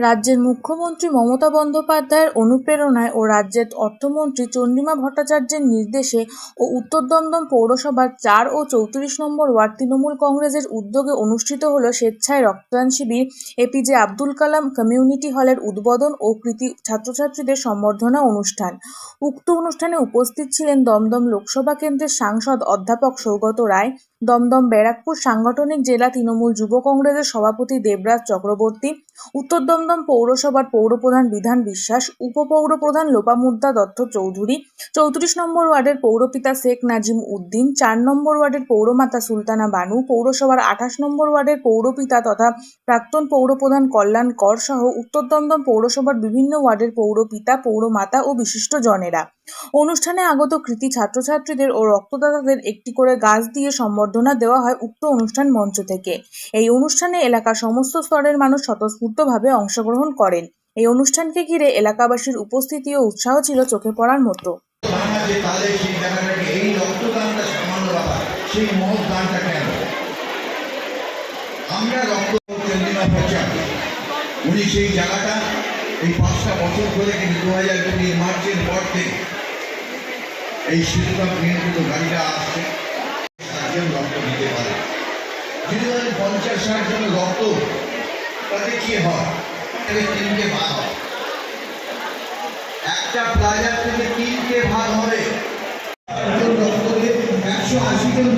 রাজ্যের মুখ্যমন্ত্রী মমতা বন্দ্যোপাধ্যায়ের অনুপ্রেরণায় ও রাজ্যের অর্থমন্ত্রী চন্দ্রিমা ভট্টাচার্যের নির্দেশে ও উত্তর দমদম পৌরসভার চার ও চৌত্রিশ নম্বর ওয়ার্ড তৃণমূল কংগ্রেসের উদ্যোগে অনুষ্ঠিত হল স্বেচ্ছায় রক্তদান শিবির। এপিজে আব্দুল কালাম কমিউনিটি হলের উদ্বোধন ও কৃতি ছাত্রছাত্রীদের সম্বর্ধনা অনুষ্ঠান। উক্ত অনুষ্ঠানে উপস্থিত ছিলেন দমদম লোকসভা কেন্দ্রের সাংসদ অধ্যাপক সৌগত রায় দমদম ব্যারাকপুর সাংগঠনিক জেলা তৃণমূল যুব কংগ্রেসের সভাপতি দেবরাজ চক্রবর্তী, উত্তর দমদম পৌরসভার পৌরপ্রধান বিধান বিশ্বাস, উপপৌরপ্রধান লোপামুদ্রা দত্ত চৌধুরী, চৌত্রিশ নম্বর ওয়ার্ডের পৌরপিতা শেখ নাজিম উদ্দিন, চার নম্বর ওয়ার্ডের পৌরমাতা সুলতানা বানু, পৌরসভার আঠাশ নম্বর ওয়ার্ডের পৌরপিতা তথা প্রাক্তন পৌরপ্রধান কল্যাণ কর সহ উত্তর দমদম পৌরসভার বিভিন্ন ওয়ার্ডের পৌরপিতা, পৌরমাতা ও বিশিষ্ট জনেরা। অনুষ্ঠানে আগত কৃতি ছাত্রছাত্রীদের ও রক্তদাতাদের একটি করে গাছ দিয়ে সম্বর্ধনা দেওয়া হয় উক্ত অনুষ্ঠান মঞ্চ থেকে। এই অনুষ্ঠানে এলাকার সমস্ত স্তরের মানুষ স্বতঃস্ফূর্তভাবে অংশগ্রহণ করেন। এই অনুষ্ঠানকে ঘিরে এলাকাবাসীর উপস্থিতি ও উৎসাহ ছিল চোখে পড়ার মতো। উনি সেই জায়গাটা, এই পাঁচটা বছর ধরে, কিন্তু দু হাজার কুড়ি মার্চের পর থেকে এই শীতকাল নিয়ন্ত্রিত গাড়িটা আসছে সাতজন রক্ত দিতে পারে। যদি বলেন পঞ্চাশ ষাট জন রক্ত, তাতে কি হয়? তিনটে ভাগ হয়। একটা প্লাজার থেকে তিনটে ভাগ হবে। একশো আশি জন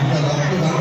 আমরা রক্ত দান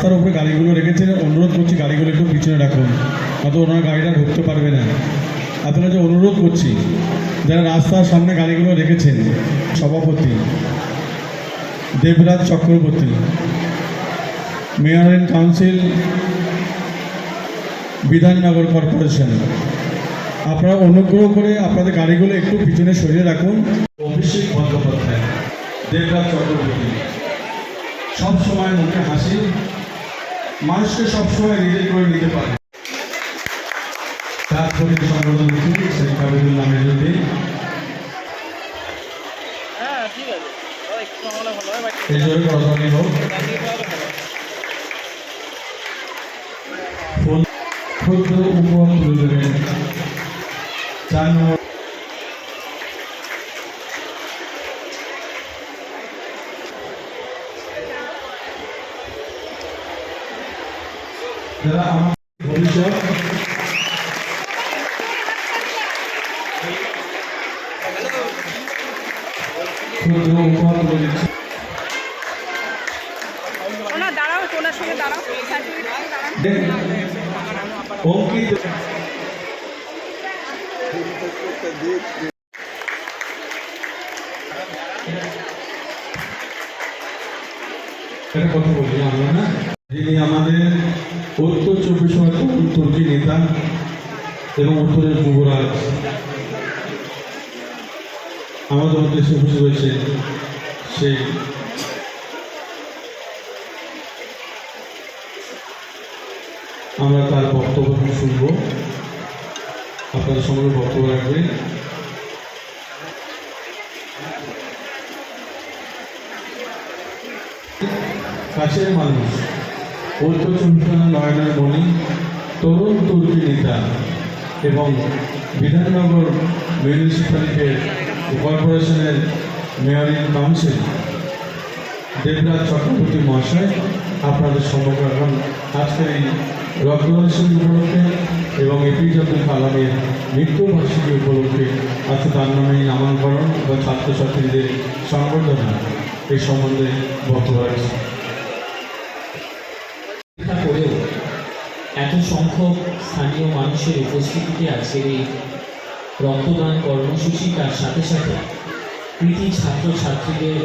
রাস্তার উপরে গাড়িগুলো রেখেছেন। অনুরোধ করছি গাড়িগুলো একটু পিছনে রাখুন। হয়তো ওনার গাড়িটা ঢুকতে পারবে না। আপনারা যে অনুরোধ করছি, যারা রাস্তার সামনে গাড়িগুলো রেখেছেন, সভাপতি, Debraj Chakraborty, mayor and council, Bidhannagar corporation, আপনারা অনুগ্রহ করে আপনাদের গাড়িগুলো একটু পিছনে সরিয়ে রাখুন। অভিষেক বন্দ্যোপাধ্যায়, দেবরাজ চক্রবর্তী সব সময় মুখে হাসি মানুষকে সবসময় নিজে করে নিতে পারে। তার প্রতি সংগঠন এই জন্য হোক। ক্ষুদ্র উপহার তুলে দেবেন। চার নম্বর কথা বলি আমরা যিনি আমাদের উত্তর চব্বিশ তুর্কি নেতা এবং উত্তরের যুবরাজ। আমাদের এসে উপস্থিত হয়েছে আমরা তার বক্তব্য শুনব। আপনাদের সঙ্গে বক্তব্য রাখবেন। কাছের মানুষ চব্বিশ পরগনা নয়নের মণি তরুণ তুর্কি নেতা এবং বিধাননগর মিউনিসিপ্যালিটির কর্পোরেশনের মেয়র কাউন্সিল দেবরাজ চক্রবর্তী মহাশয়, আপনাদের সম্মুখে এখন আজকের এই রক্তদান উপলক্ষে এবং এপিজে আব্দুল কালামের মৃত্যুবার্ষিকী উপলক্ষে আজকে তার নামে নামাঙ্করণ বা ছাত্রছাত্রীদের সংবর্ধনা এই সম্বন্ধে বক্তব্য রাখছি। করেও এত সংখ্যক স্থানীয় মানুষের উপস্থিতিতে আজকের এই রক্তদান কর্মসূচি, তার সাথে সাথে কৃতি ছাত্রছাত্রীদের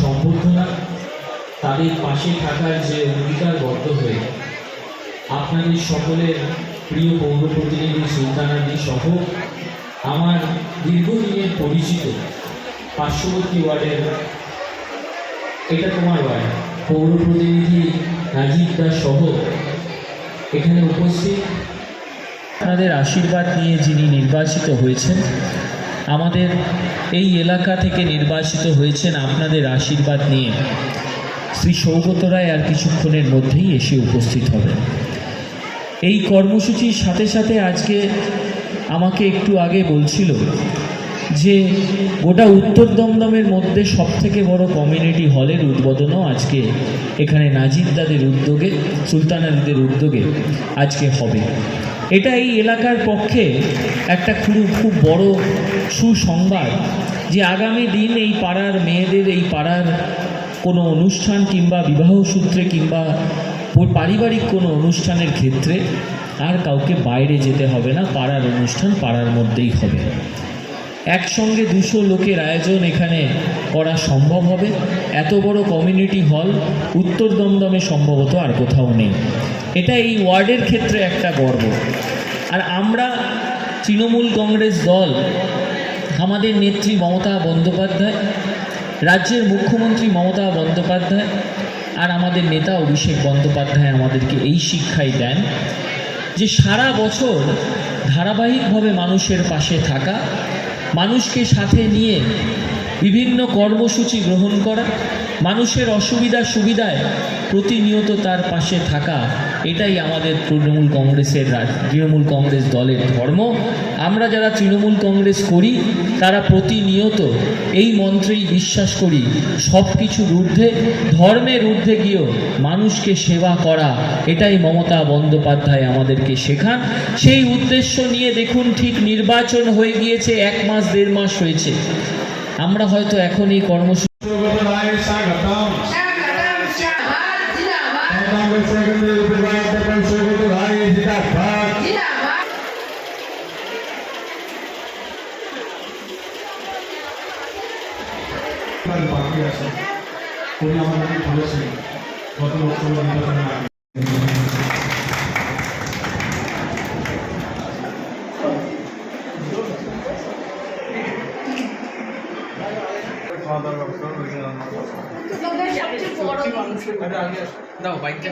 সম্বর্ধনা, তাদের পাশে থাকার যে অঙ্গীকারবদ্ধ হয়ে আপনাদের সকলের প্রিয় পৌর প্রতিনিধি সুলতানাদি সহ আমার দীর্ঘদিনের পরিচিত পার্শ্ববর্তী ওয়ার্ডের, এটা তোমার ওয়ার্ড পৌর প্রতিনিধি রাজীব দাস সহ এখানে উপস্থিত। আপনাদের আশীর্বাদ নিয়ে যিনি নির্বাচিত হয়েছেন, আমাদের এই এলাকা থেকে নির্বাচিত হয়েছেন আপনাদের আশীর্বাদ নিয়ে। শ্রী সৌগত রায় আর কিছুক্ষণের মধ্যেই এসে উপস্থিত হবেন। এই কর্মসূচির সাথে সাথে আজকে আমাকে একটু আগে বলছিল যে গোটা উত্তর দমদমের মধ্যে সব থেকে বড় কমিউনিটি হলের উদ্বোধনও আজকে এখানে নাজিরদাদের উদ্যোগে সুলতানাদের উদ্যোগে আজকে হবে। এটা এই এলাকার পক্ষে একটা খুব খুব বড় সুসংবাদ যে আগামী দিন এই পাড়ার মেয়েদের, এই পাড়ার কোনো অনুষ্ঠান কিংবা বিবাহ সূত্রে কিংবা পারিবারিক কোনো অনুষ্ঠানের ক্ষেত্রে আর কাউকে বাইরে যেতে হবে না, পাড়ার অনুষ্ঠান পাড়ার মধ্যেই হবে। একসঙ্গে দুশো লোকের আয়োজন এখানে করা সম্ভব হবে। এত বড় কমিউনিটি হল উত্তর দমদমে সম্ভবত আর কোথাও নেই। এটা এই ওয়ার্ডের ক্ষেত্রে একটা গর্ব। আর আমরা তৃণমূল কংগ্রেস দল, আমাদের নেত্রী মমতা বন্দ্যোপাধ্যায়, রাজ্যের মুখ্যমন্ত্রী মমতা বন্দ্যোপাধ্যায় আর আমাদের নেতা অভিষেক বন্দ্যোপাধ্যায় আমাদেরকে এই শিক্ষাই দেন যে সারা বছর ধারাবাহিকভাবে মানুষের পাশে থাকা, মানুষকে সাথে নিয়ে বিভিন্ন কর্মসূচি গ্রহণ করা, মানুষের অসুবিধা সুবিধায় প্রতিনিয়ত তার পাশে থাকা, এটাই আমাদের তৃণমূল কংগ্রেসের তৃণমূল কংগ্রেস দলের ধর্ম। আমরা যারা তৃণমূল কংগ্রেস করি, তারা প্রতিনিয়ত এই মন্ত্রেই বিশ্বাস করি সব কিছুর ঊর্ধ্বে ধর্মের ঊর্ধ্বে গিয়েও মানুষকে সেবা করা, এটাই মমতা বন্দ্যোপাধ্যায় আমাদেরকে শেখান। সেই উদ্দেশ্য নিয়ে দেখুন ঠিক নির্বাচন হয়ে গিয়েছে, এক মাস, দেড় মাস হয়েছে। আমরা হয়তো এখন এই কর্মসূচি দাও বাইকটা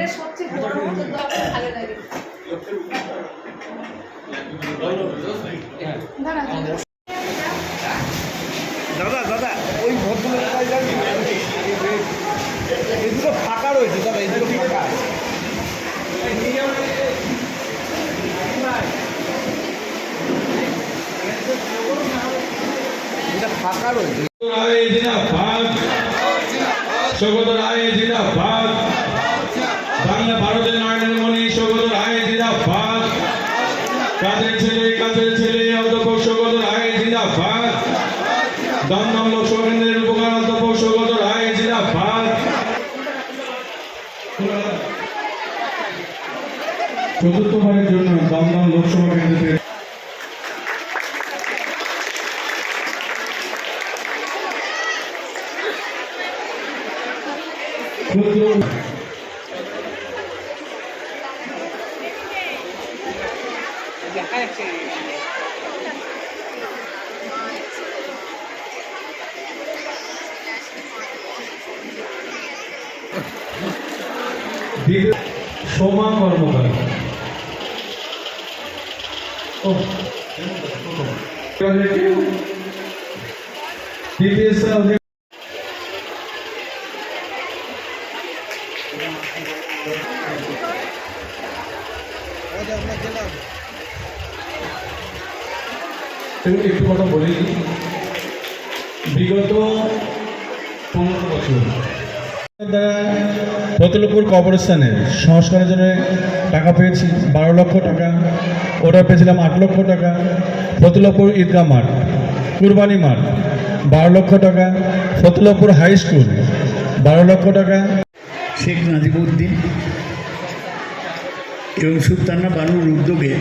দাদা দাদা ওই ভদ্রলোকটাই জানি এই ফাঁকা রয়েছে দাদা এই ফাঁকা। ভারতের নয়নের মণি সৌগত রায় জিন্দাবাদ কাজের ছেলে কাজের ছেলে অধ্যক্ষ সৌগত রায় জিন্দাবাদ দমদম লোকসভা কেন্দ্রের উপকার অধ্যক্ষ সৌগত রায় জিন্দাবাদ চতুর্থবারের জন্য দমদম লোকসভা কেন্দ্র থেকে ক্ষুদ্র দিদি- সোমা কর্মকার ও দ্বিতীয় স্থান এবং একটু কথা বলি বিগত পনেরো বছর দ্বারা ফতলপুর কবরস্থানের সংস্কারের জন্য টাকা পেয়েছি? বারো লক্ষ টাকা। ওটা পেয়েছিলাম আট লক্ষ টাকা। ফতুল্লাপুর ঈদগাহ মাঠ, কুরবানি মাঠ, বারো লক্ষ টাকা। ফতুল্লাপুর হাই স্কুল, বারো লক্ষ টাকা। শেখ নাজিবুদ্দিন এবং সুলতানা বানুর উদ্যোগে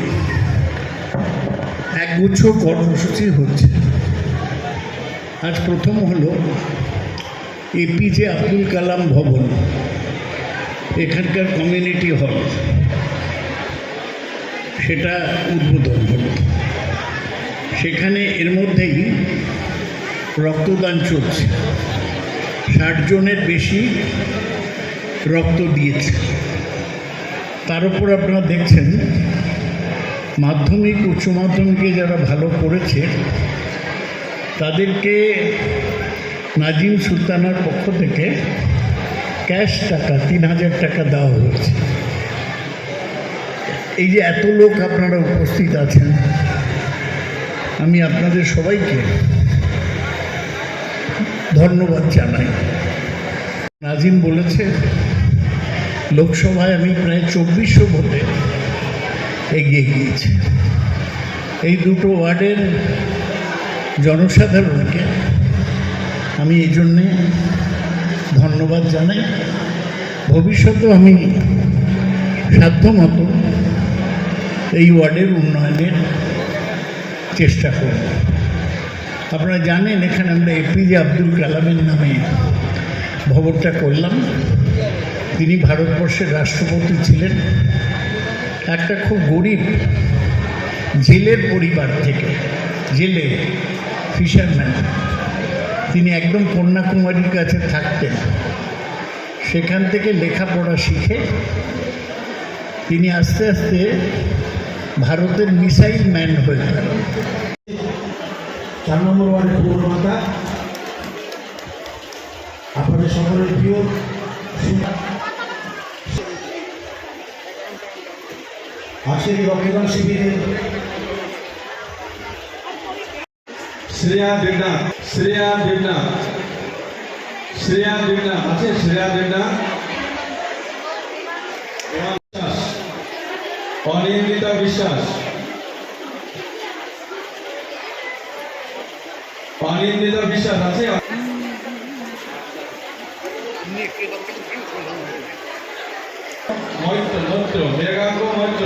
একগুচ্ছ কর্মসূচি হচ্ছে। আজ প্রথম হলো এপিজে আব্দুল কালাম ভবন। এখানকার কমিউনিটি হল সেটা উদ্বোধন হলো। সেখানে এর মধ্যেই রক্তদান চলছে। ষাট জনের বেশি রক্ত দিয়েছে। তার উপর আপনারা দেখছেন, মাধ্যমিক, উচ্চ মাধ্যমিকে যারা ভালো করেছে, তাদেরকে নাজিম সুলতানার পক্ষ থেকে ক্যাশ টাকা, তিন হাজার টাকা দেওয়া হয়েছে এই যে এত লোক আপনারা উপস্থিত আছেন, আমি আপনাদের সবাইকে ধন্যবাদ জানাই। নাজিম বলেছে, লোকসভায় আমি প্রায় চব্বিশশো ভোটে এগিয়ে গিয়েছি। এই দুটো ওয়ার্ডের জনসাধারণকে আমি এই জন্যে ধন্যবাদ জানাই। ভবিষ্যতে আমি সাধ্যমতো এই ওয়ার্ডের উন্নয়নের চেষ্টা করব। আপনারা জানেন, এখানে আমরা এপিজে আব্দুল কালামের নামে ভবনটা করলাম। তিনি ভারতবর্ষের রাষ্ট্রপতি ছিলেন। একটা খুব গরিব জেলের পরিবার থেকে, জেলে ফিশারম্যান তিনি একদম কন্যাকুমারীর কাছে থাকতেন। সেখান থেকে লেখাপড়া শিখে তিনি আস্তে আস্তে ভারতের মিসাইল ম্যান হয়ে গেল চার নম্বর ওয়ার্ডের পৌরমাতা আপনাদের সকলের প্রিয় আজকের রক্তদান শিবিরের শ্রেয়া দেবনাথ শ্রেয়া দেবনাথ শ্রেয়া দেবনাথ আছে শ্রেয়া দেবনাথ বিশ্বাস অনিন্দিতা বিশ্বাস অনিন্দিতা বিশ্বাস, আছে? মৈত্র মৈত্র, মেঘাঙ্গ মৈত্র।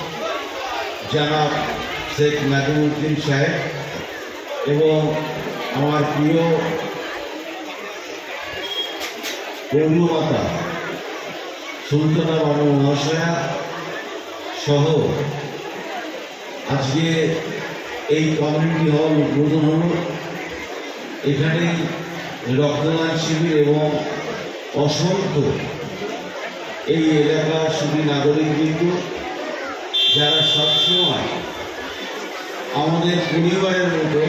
জনাব শেখ নাজিমুদ্দিন সাহেব এবং আমার প্রিয় পৌরমাতা সুলতানা বানু মহাশয়া সহ আজকে এই কমিউনিটি হল উদ্বোধন হলো। এখানে রক্তদান শিবির এবং অসংখ্য এই এলাকার শুধু নাগরিকবৃন্দ যারা সবসময় আমাদের পরিবারের মতো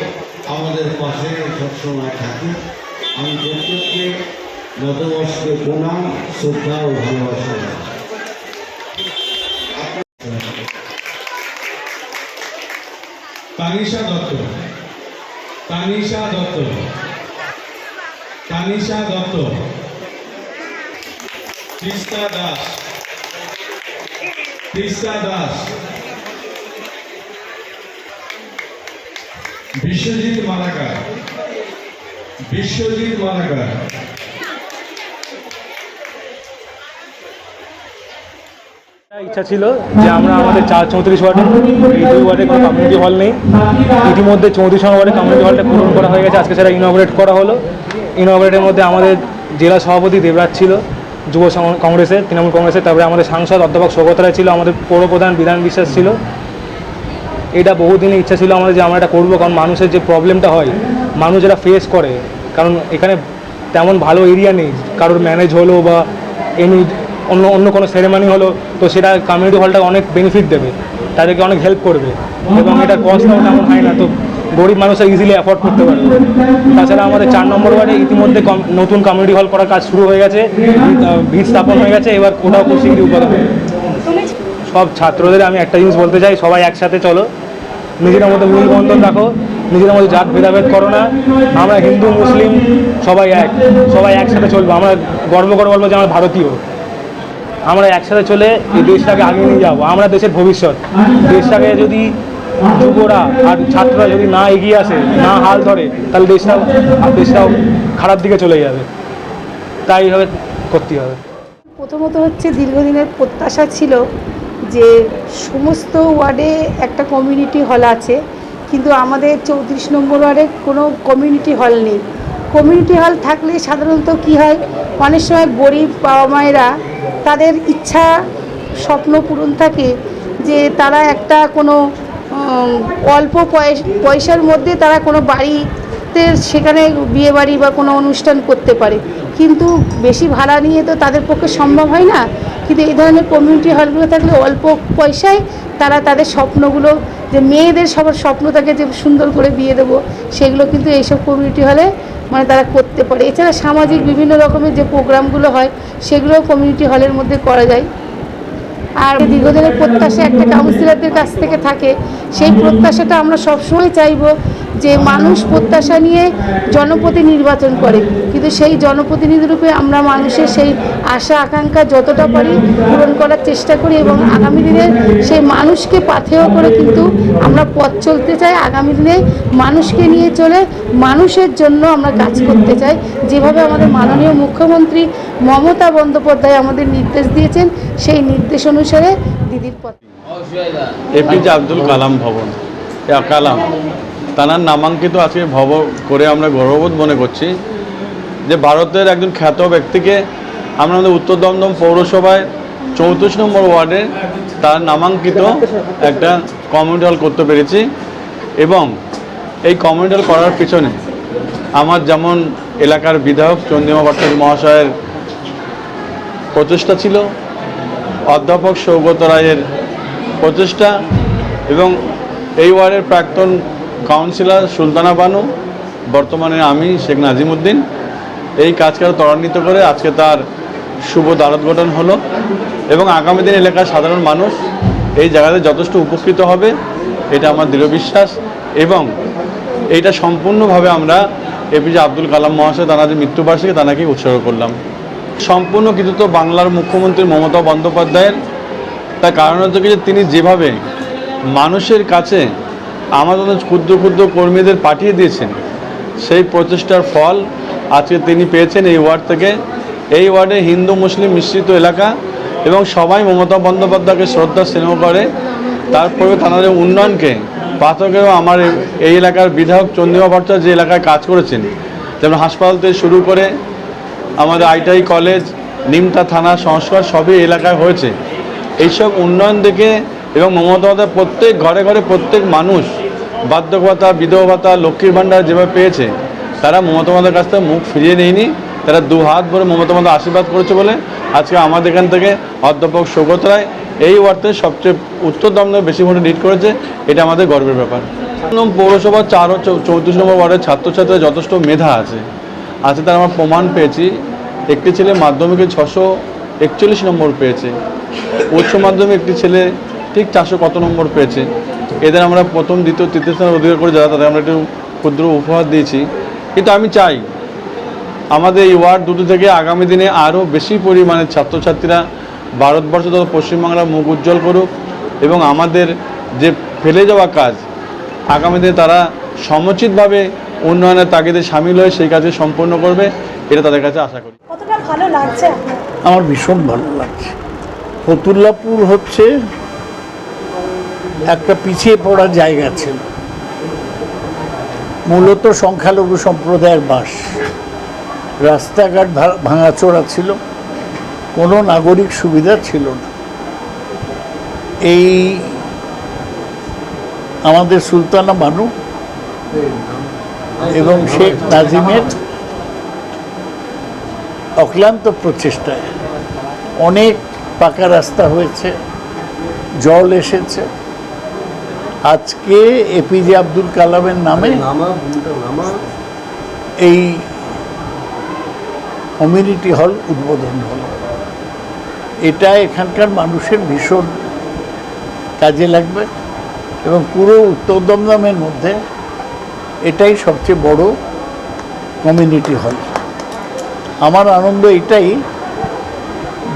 আমাদের পাশে সবসময় থাকে, আমি প্রত্যেককে নতমস্তকে প্রণাম, শ্রদ্ধা ও ভালোবাসা। তানিশা দত্ত। তানিশা দত্ত। তানিশা দত্ত। তিস্তা দাস। বিশ্বজিৎ মালাকার। বিশ্বজিৎ মালাকার। ইচ্ছা ছিল যে আমরা আমাদের চার চৌত্রিশ ওয়ার্ডে এই দুই ওয়ার্ডে কোনো কমিউনিটি হল নেই। ইতিমধ্যে চৌত্রিশ ওয়ার্ডে কমিউনিটি হলটা পূরণ করা হয়ে গেছে। আজকে সেটা ইনঅপারেট করা হলো। ইনঅপারেটের মধ্যে আমাদের জেলা সভাপতি দেবরাজ ছিল। যুব কংগ্রেসের, তৃণমূল কংগ্রেসের, তারপরে আমাদের সাংসদ অধ্যাপক সৌগত রায় ছিল, আমাদের পৌর প্রধান বিধান বিশ্বাস ছিল। এটা বহুদিনের ইচ্ছা ছিল আমাদের যে আমরা এটা করব, কারণ মানুষের যে প্রবলেমটা হয়, মানুষ যেটা ফেস করে, কারণ এখানে তেমন ভালো এরিয়া নেই, কারোর ম্যানেজ হলো বা এমনি অন্য অন্য কোনো সেরেমানি হলো, তো সেটা কমিউনিটি হলটা অনেক বেনিফিট দেবে, তাদেরকে অনেক হেল্প করবে। এবং এটার কস্টটাও তেমন হয় না, তো গরিব মানুষরা ইজিলি অ্যাফোর্ড করতে পারবে। তাছাড়া আমাদের চার নম্বর ওয়ার্ডে ইতিমধ্যে নতুন কমিউনিটি হল করার কাজ শুরু হয়ে গেছে। ভিত স্থাপন হয়ে গেছে, এবার ওটাও খুব শীঘ্রই হবে। সব ছাত্রদের আমি একটা জিনিস বলতে চাই, সবাই একসাথে চলো। নিজেদের মধ্যে মূলবন্ধন রাখো, নিজেদের মধ্যে জাত ভেদাভেদ করো না। আমরা হিন্দু, মুসলিম, সবাই এক, সবাই একসাথে চলবো। আমরা গর্ব করে বলব যে আমরা ভারতীয়। আমরা একসাথে চলে এই দেশটাকে আগিয়ে নিয়ে যাব। আমরা দেশের ভবিষ্যৎ। দেশটাকে যদি যুবরা আর ছাত্ররা যদি না এগিয়ে আসে, না হাল ধরে, তাহলে দেশটাও দেশটাও খারাপ দিকে চলে যাবে। তাই এইভাবে করতে হবে। প্রথমত হচ্ছে দীর্ঘদিনের প্রত্যাশা ছিল যে সমস্ত ওয়ার্ডে একটা কমিউনিটি হল আছে, কিন্তু আমাদের চৌত্রিশ নম্বর ওয়ার্ডে কোনো কমিউনিটি হল নেই। কমিউনিটি হল থাকলে সাধারণত কি হয়, অনেক সময় গরিব বাবা মায়েরা তাদের ইচ্ছা, স্বপ্ন পূরণ থাকে যে তারা একটা কোনো অল্প পয়স- পয়সার মধ্যে তারা কোনো বাড়িতে সেখানে বিয়ে বাড়ি বা কোনো অনুষ্ঠান করতে পারে। কিন্তু বেশি ভাড়া নিয়ে তো তাদের পক্ষে সম্ভব হয় না। কিন্তু এই ধরনের কমিউনিটি হলগুলো থাকলে অল্প পয়সায় তারা তাদের স্বপ্নগুলো, যে মেয়েদের সবার স্বপ্ন থাকে যে সুন্দর করে বিয়ে দেবো, সেগুলো কিন্তু এইসব কমিউনিটি হলে মানে তারা করতে পারে। এছাড়া সামাজিক বিভিন্ন রকমের যে প্রোগ্রামগুলো হয়, সেগুলোও কমিউনিটি হলের মধ্যে করা যায়। আর দীর্ঘদিনের প্রত্যাশা একটা কাউন্সিলরদের কাছ থেকে থাকে। সেই প্রত্যাশাটা আমরা সবসময় চাইব যে মানুষ প্রত্যাশা নিয়ে জনপ্রতি নির্বাচন করে। কিন্তু সেই জনপ্রতিনিধি রূপে আমরা মানুষের সেই আশা, আকাঙ্ক্ষা যতটা পারি পূরণ করার চেষ্টা করি এবং আগামী দিনে সেই মানুষকে পাথেয় করে কিন্তু আমরা পথ চলতে চাই। আগামী দিনে মানুষকে নিয়ে চলে মানুষের জন্য আমরা কাজ করতে চাই। যেভাবে আমাদের মাননীয় মুখ্যমন্ত্রী মমতা বন্দ্যোপাধ্যায় আমাদের নির্দেশ দিয়েছেন, সেই নির্দেশ অনুসারে দিদির পথ এপিজে আব্দুল কালাম ভবন। কালাম। তানার নামাঙ্কিত আজকে ভব করে আমরা গর্ববোধ মনে করছি। যে ভারতের একজন খ্যাত ব্যক্তিকে আমরা আমাদের উত্তর দমদম পৌরসভায় চৌত্রিশ নম্বর ওয়ার্ডে তার নামাঙ্কিত একটা কমিউনিটি হল করতে পেরেছি। এবং এই কমিউনিটি হল করার পিছনে আমার যেমন এলাকার বিধায়ক চন্দ্রিমা ভট্টাচার্য মহাশয়ের প্রচেষ্টা ছিল, অধ্যাপক সৌগত রায়ের প্রচেষ্টা এবং এই ওয়ার্ডের প্রাক্তন কাউন্সিলর সুলতানা বানু, বর্তমানে আমি শেখ নাজিমুদ্দিন। এই কাজকে ত্বরান্বিত করে আজকে তার শুভ দ্বারোদ্ঘাটন হলো এবং আগামী দিন এলাকার সাধারণ মানুষ এই জায়গাতে যথেষ্ট উপকৃত হবে, এটা আমার দৃঢ় বিশ্বাস এবং এইটা সম্পূর্ণভাবে আমরা এপিজে আব্দুল কালাম মহাশয়, তাঁর মৃত্যুবার্ষিকী তাঁকে উৎসর্গ করলাম। সম্পূর্ণ কিন্তু তো বাংলার মুখ্যমন্ত্রী মমতা বন্দ্যোপাধ্যায়ের। তার কারণ হচ্ছে যে তিনি যেভাবে মানুষের কাছে আমাদের ক্ষুদ্র ক্ষুদ্র কর্মীদের পাঠিয়ে দিয়েছেন, সেই প্রচেষ্টার ফল আজকে তিনি পেয়েছেন এই ওয়ার্ড থেকে। এই ওয়ার্ডে হিন্দু, মুসলিম মিশ্রিত এলাকা এবং সবাই মমতা বন্দ্যোপাধ্যায়কে শ্রদ্ধা, স্নেহ করে। তারপরে তাদের উন্নয়নকে পাঠকেও আমার এই- এলাকার বিধায়ক চন্দ্রিমা ভট্টাচার্য যে এলাকায় কাজ করেছেন, যেমন হাসপাতাল থেকে শুরু করে আমাদের আইটাই কলেজ, নিমতা থানা, সংস্কার সবই এলাকায় হয়েছে। এইসব উন্নয়ন দেখে এবং মমতা বন্দ্যোপাধ্যায় প্রত্যেক ঘরে ঘরে প্রত্যেক মানুষ বার্ধক্য ভাতা বিধবা ভাতা লক্ষ্মীর ভাণ্ডার যেভাবে পেয়েছে তারা মমতা বন্দ্যোপাধ্যায়ের কাছ থেকে মুখ ফিরিয়ে নেয়নি। তারা দু হাত ভরে মমতা বন্দ্যোপাধ্যায় আশীর্বাদ করেছে বলে আজকে আমাদের এখান থেকে অধ্যাপক সৌগত রায় এই ওয়ার্ডে সবচেয়ে উত্তর দমদমে বেশি ভোটে লিড করেছে। এটা আমাদের গর্বের ব্যাপার। পৌরসভা চার ও চৌত্রিশ নম্বর ওয়ার্ডের ছাত্রছাত্রীরা যথেষ্ট মেধা আছে। আছে তার আমার প্রমাণ পেয়েছি। একটি ছেলে মাধ্যমিকে ছশো একচল্লিশ নম্বর পেয়েছে। উচ্চ মাধ্যমিক একটি ছেলে ঠিক চারশো কত নম্বর পেয়েছে। এদের আমরা প্রথম, দ্বিতীয়, তৃতীয় স্থান অধিকার করে যারা, তাদের আমরা একটু ক্ষুদ্র উপহার দিয়েছি। কিন্তু আমি চাই আমাদের এই ওয়ার্ড দুটো থেকে আগামী দিনে আরও বেশি পরিমাণে ছাত্রছাত্রীরা ভারতবর্ষ তথা পশ্চিমবাংলার মুখ উজ্জ্বল করুক এবং আমাদের যে ফেলে যাওয়া কাজ আগামী দিনে তারা সমুচিতভাবে উন্নয়নের তাগিদে সামিল হয়ে সেই কাজে সম্পন্ন করবে এটা তাদের কাছে আশা করি। ভালো লাগছে আমার ভীষণ ভালো লাগছে। ফতুল্লাপুর হচ্ছে একটা পিছিয়ে পড়া জায়গা ছিল। মূলত সংখ্যালঘু সম্প্রদায়ের বাস। রাস্তাঘাট ভাঙাচোরা ছিল, কোনো নাগরিক সুবিধা ছিল না। এই আমাদের সুলতানা বানু এবং শেখ নাজিমের অক্লান্ত প্রচেষ্টায় অনেক পাকা রাস্তা হয়েছে, জল এসেছে। আজকে এপিজে আব্দুল কালামের নামে এই কমিউনিটি হল উদ্বোধন হলো। এটা এখানকার মানুষের ভীষণ কাজে লাগবে এবং পুরো উত্তর দমদমের মধ্যে এটাই সবচেয়ে বড় কমিউনিটি হল আমার আনন্দ এটাই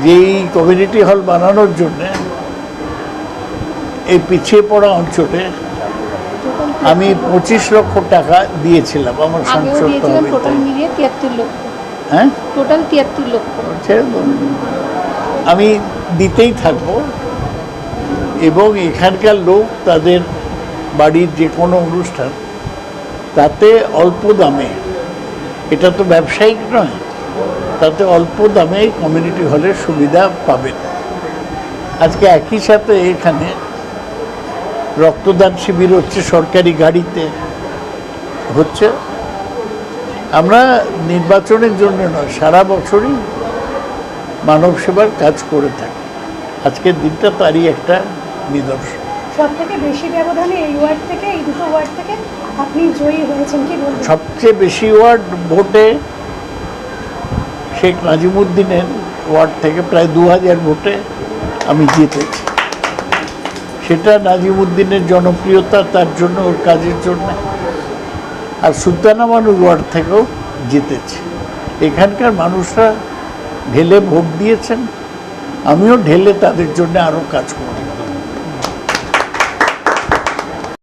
যে এই কমিউনিটি হল বানানোর জন্যে এই পিছিয়ে পড়া অঞ্চলে আমি পঁচিশ লক্ষ টাকা দিয়েছিলাম আমার সংসদ হ্যাঁ? টোটাল তিয়াত্তর লক্ষ। ছেড়ে আমি দিতেই থাকব এবং এখানকার লোক তাদের বাড়ির যে কোনো অনুষ্ঠান তাতে অল্প দামে এটা তো ব্যবসায়িক নয় তাতে অল্প দামে কমিউনিটি হলের সুবিধা পাবেন। আজকে একই সাথে এখানে রক্তদান শিবির হচ্ছে সরকারি গাড়িতে। হচ্ছে? আমরা নির্বাচনের জন্য নয় সারা বছরই মানব সেবার কাজ করে থাকি। আজকের দিনটা তারই একটা নিদর্শন। সব বেশি ব্যবধানে এই ওয়ার্ড থেকে এই দুটো ওয়ার্ড থেকে আপনি জয়ী হয়েছেন কি বলবেন? সবচেয়ে বেশি ওয়ার্ড ভোটে শেখ নাজিমুদ্দিনের ওয়ার্ড থেকে প্রায় দু হাজার ভোটে আমি জিতেছি। সেটা নাজিমুদ্দিনের জনপ্রিয়তা, তার জন্য ওর কাজের জন্য। আর সুলতানা মানুষ ওয়ার্ড থেকেও জিতেছে। এখানকার মানুষরা ঢেলে ভোট দিয়েছেন। আমিও ঢেলে তাদের জন্য আরও কাজ করব